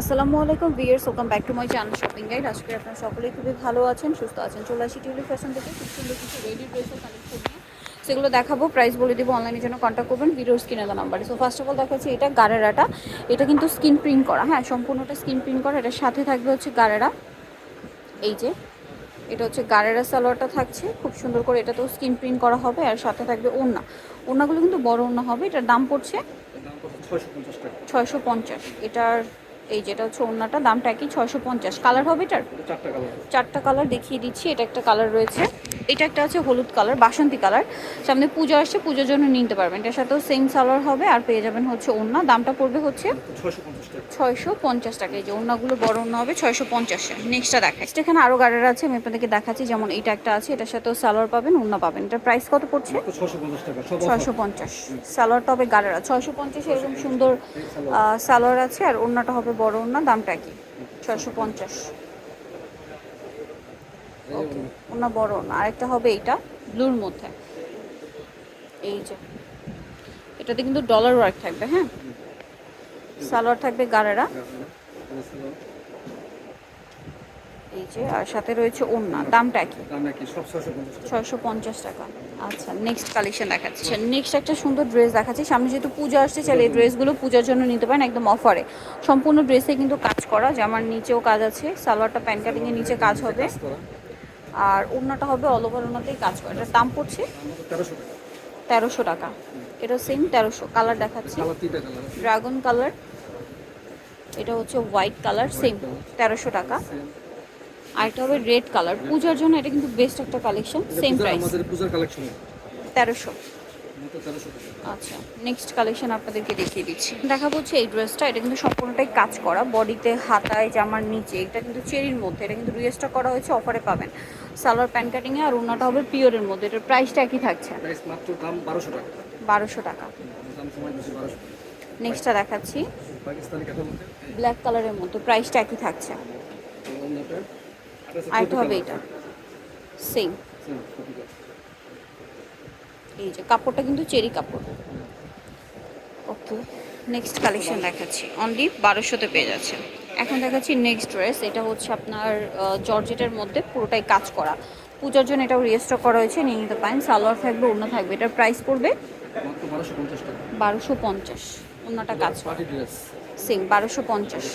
আসসালামু আলাইকুম viewers welcome back to my channel shopping guide. আজকে আপনারা সকলেই খুবই ভালো আছেন সুস্থ আছেন। চলে আসি টিউলি ফ্যাশন থেকে খুব সুন্দর কিছু রেডি ড্রেসের কালেকশন নিয়ে। সেগুলো দেখাবো প্রাইস বলে দিব অনলাইনের জন্য কন্ট্যাক্ট করবেন ভিডিওর স্ক্রিনে দেওয়া নাম্বারে সো ফার্স্ট অফ অল দেখাচ্ছি এটা গারেরাটা। এটা কিন্তু স্কিন প্রিন্ট করা। হ্যাঁ সম্পূর্ণটা স্কিন প্রিন্ট করা। এটার সাথে থাকবে হচ্ছে গারেরা। এই যে এটা হচ্ছে গারেরা সালোয়ারটা থাকছে। খুব সুন্দর করে এটা তো স্কিন প্রিন্ট করা হবে আর সাথে থাকবে ওড়না। ওড়নাগুলো কিন্তু বড় ওড়না হবে। এটার দাম পড়ছে ছয়শো পঞ্চাশ। এটার এই যেটা হচ্ছে ওড়নাটা দামটা কি ছয়শো পঞ্চাশ। কালার হবে এটার? এটা চারটা কালার চারটা কালার দেখিয়ে দিচ্ছি এটা একটা কালার রয়েছে। এটা একটা আছে হলুদ কালার বাসন্তী কালার সামনে পুজো আসছে পুজোর জন্য নিতে পারবেন। এটার সাথেও সেম সালোয়ার হবে আর পেয়ে যাবেন হচ্ছে ওড়না। দামটা পড়বে হচ্ছে ছয়শো পঞ্চাশ টাকা। এই যে ওড়নাগুলো বড় ওড়না হবে ছয়শো পঞ্চাশে নেক্সটটা দেখা নেক্সট এখানে আরও গাড়ির আছে আমি আপনাদেরকে দেখাচ্ছি। যেমন এইটা একটা আছে এটার সাথেও সালোয়ার পাবেন ওড়না পাবেন। এটার প্রাইস কত পড়ছে? পঞ্চাশ ছয়শো পঞ্চাশ। সালোয়ারটা হবে গাড়েরা ছয়শো পঞ্চাশ এরকম সুন্দর সালোয়ার আছে আর ওড়নাটা হবে বড় ওড়না দামটা কি? ছয়শো পঞ্চাশ। ওকে ওনা বড় না আরেকটা হবে এইটা ব্লুর মধ্যে। এই যে এটাতে কিন্তু ডলার ওয়ার্ক থাকবে হ্যাঁ? সালোয়ার থাকবে গাড়েরা। এই যে আর সাথে রয়েছে ওড়না। দামটা কি? ছয়শো পঞ্চাশ টাকা। আচ্ছা নেক্সট কালেকশন দেখাচ্ছি। নেক্সট একটা সুন্দর ড্রেস দেখাচ্ছি। সামনে যেহেতু পূজা আসছে চাইলে এই ড্রেসগুলো পূজার জন্য নিতে পারেন একদম অফারে সম্পূর্ণ ড্রেসে কিন্তু কাজ করা জামার নিচেও কাজ আছে সালোয়ারটা প্যান্ট কাটিংয়ের নিচে কাজ হবে। আর ওড়নাটা হবে অল ওভার ওড়নাতেই কাজ করা। এটার দাম পড়ছে? তেরোশো টাকা। এটা সেম তেরোশো। কালার দেখাচ্ছি। ড্রাগন কালার এটা হচ্ছে হোয়াইট কালার সেম তেরোশো টাকা। আর এটা হবে রেড কালার পূজার জন্য এটা কিন্তু বেস্ট একটা কালেকশন সেম প্রাইস আমাদের পূজার কালেকশন তেরোশো। মাত্র তেরোশো টাকা। আচ্ছা নেক্সট কালেকশন আপনাদেরকে দেখিয়ে দিচ্ছি। দেখা হচ্ছে এই ড্রেসটা এটা কিন্তু সম্পূর্ণটাই কাজ করা। বডিতে হাতায় জামার নিচে এটা কিন্তু চেরির মধ্যে এটা কিন্তু রিয়েস্টটা করা হয়েছে অফারে পাবেন। সালোয়ার প্যান্ট কাটিংয়ে আর ওনাটা হবে পিওরের মধ্যে। এটার প্রাইসটা একই থাকছে। প্রাইস মাত্র দাম বারোশো টাকা। নেক্সটটা দেখাচ্ছি। পাকিস্তানি ব্ল্যাক কালারের মধ্যে প্রাইসটা একই থাকছে। আরেকটা হবে এটা। সেম। এই যে কাপড়টা কিন্তু চেরি কাপড়। ওকে নেক্সট কালেকশন দেখাচ্ছি। অনলি বারোশোতে পেয়ে যাচ্ছে। এখন দেখাচ্ছি নেক্সট ড্রেস এটা হচ্ছে আপনার জর্জেটের মধ্যে পুরোটাই কাজ করা। পূজার জন্য এটাও রিস্টক করা হয়েছে নিয়ে নিতে পারেন। সালোয়ার থাকবে অন্য থাকবে। এটার প্রাইস পড়বে বারোশো পঞ্চাশ অন্যটা কাজ সেম বারোশো পঞ্চাশ।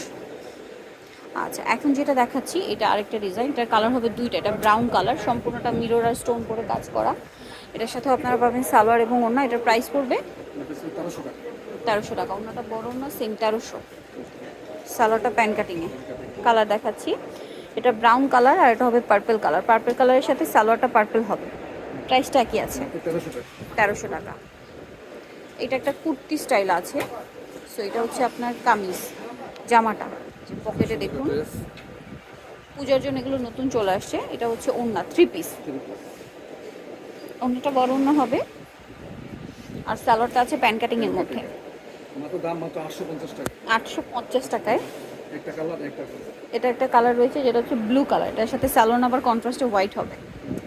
আচ্ছা এখন যেটা দেখাচ্ছি, এটা আরেকটা ডিজাইন এটার কালার হবে দুইটা, এটা ব্রাউন কালার সম্পূর্ণটা মিরর আর স্টোন করে কাজ করা। এটার সাথে আপনারা পাবেন সালোয়ার এবং অন্য এটার প্রাইস পড়বে তেরোশো টাকা অন্যটা বড় না সেম তেরোশো। সালোয়ারটা প্যান কাটিংয়ে কালার দেখাচ্ছি। এটা ব্রাউন কালার আর এটা হবে পার্পল কালার পার্পল কালারের সাথে সালোয়ারটা পার্পল হবে। প্রাইসটা কি আছে। তেরোশো টাকা। এটা একটা কুর্তি স্টাইল আছে সো এটা হচ্ছে আপনার কামিজ, জামাটা। যে পকেটে দেখুন পূজার জন্য এগুলো নতুন চলে আসছে। এটা হচ্ছে ওড়না থ্রি পিস ওড়নাটা বড় ওড়না হবে। আর সালোয়ারটা আছে প্যান কাটিংয়ের মধ্যে। দাম আটশো পঞ্চাশ টাকায়। এটা একটা কালার রয়েছে যেটা হচ্ছে ব্লু কালার এটার সাথে স্যালোন আবার কন্ট্রাস্টে হোয়াইট হবে।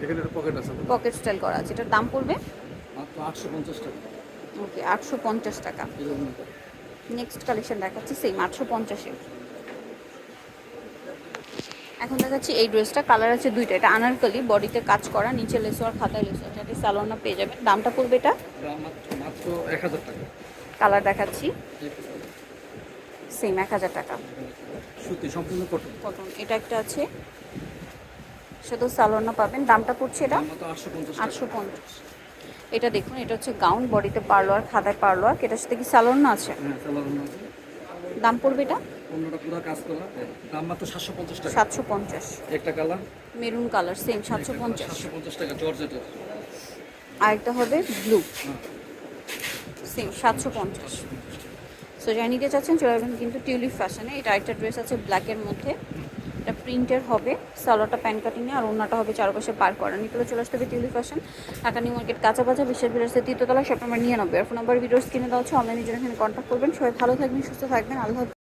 এখানে একটা পকেট আছে। পকেট স্টাইল করা আছে। এটার দাম পড়বে? মাত্র আটশো পঞ্চাশ টাকা। ওকে আটশো পঞ্চাশ টাকা। নেক্সট কালেকশন দেখাচ্ছি সেম আটশো পঞ্চাশে এখন দেখাচ্ছি এই ড্রেসটা কালার আছে দুইটা। এটা আনারকলি বডিতে কাজ করা নিচে লেসো আর খাতায় লেসো যাতে স্যালোনা পেয়ে যাবেন। দামটা পড়বে এটা? কালার দেখাচ্ছি। সেম এক হাজার টাকা। সুতি সম্পূর্ণ কটন কটন এটা একটা আছে। শুধু সালোনা পাবেন। দামটা পড়ছে এটা? আটশো পঞ্চাশ এটা দেখুন এটা হচ্ছে গাউন বডিতে পার্লোয়ার খাতায় পার্লোয়ার এটার সাথে কি স্যালোন হ্যাঁ আছে। দাম পড়বে এটা? অন্যটা পুরো কাজ করা। দাম মাত্র সাতশো পঞ্চাশ টাকা। সাতশো পঞ্চাশ। একটা কালার। মেরুন কালার সেম সাতশো পঞ্চাশ। সাতশো পঞ্চাশ টাকা জর্জেটের। আরেকটা হবে ব্লু সেম সাতশো পঞ্চাশ। সো যাই নিতে চাচ্ছেন চলে যাবেন কিন্তু টিউলিপ ফ্যাশনে এটা আরেকটা ড্রেস আছে ব্ল্যাকের মধ্যে। এটা প্রিন্টের হবে সালোয়ারটা প্যান কাটিংয়ে আর অন্যটা হবে চারপাশে পার করা। নিতে চলে আসতে হবে Tulip fashion Dhaka New Market কাঁচা বাজার বিশ্বের বিরাসের তৃতীয়তলা শপ নাম্বার নিয়ে নেবে আর ফোন নাম্বার ভিডিওস কিনে দেওয়া হচ্ছে অনলাইনে জন্য এখানে কন্ট্যাক্ট করবেন। সবাই ভালো থাকবেন সুস্থ থাকবেন। আল্লাহ।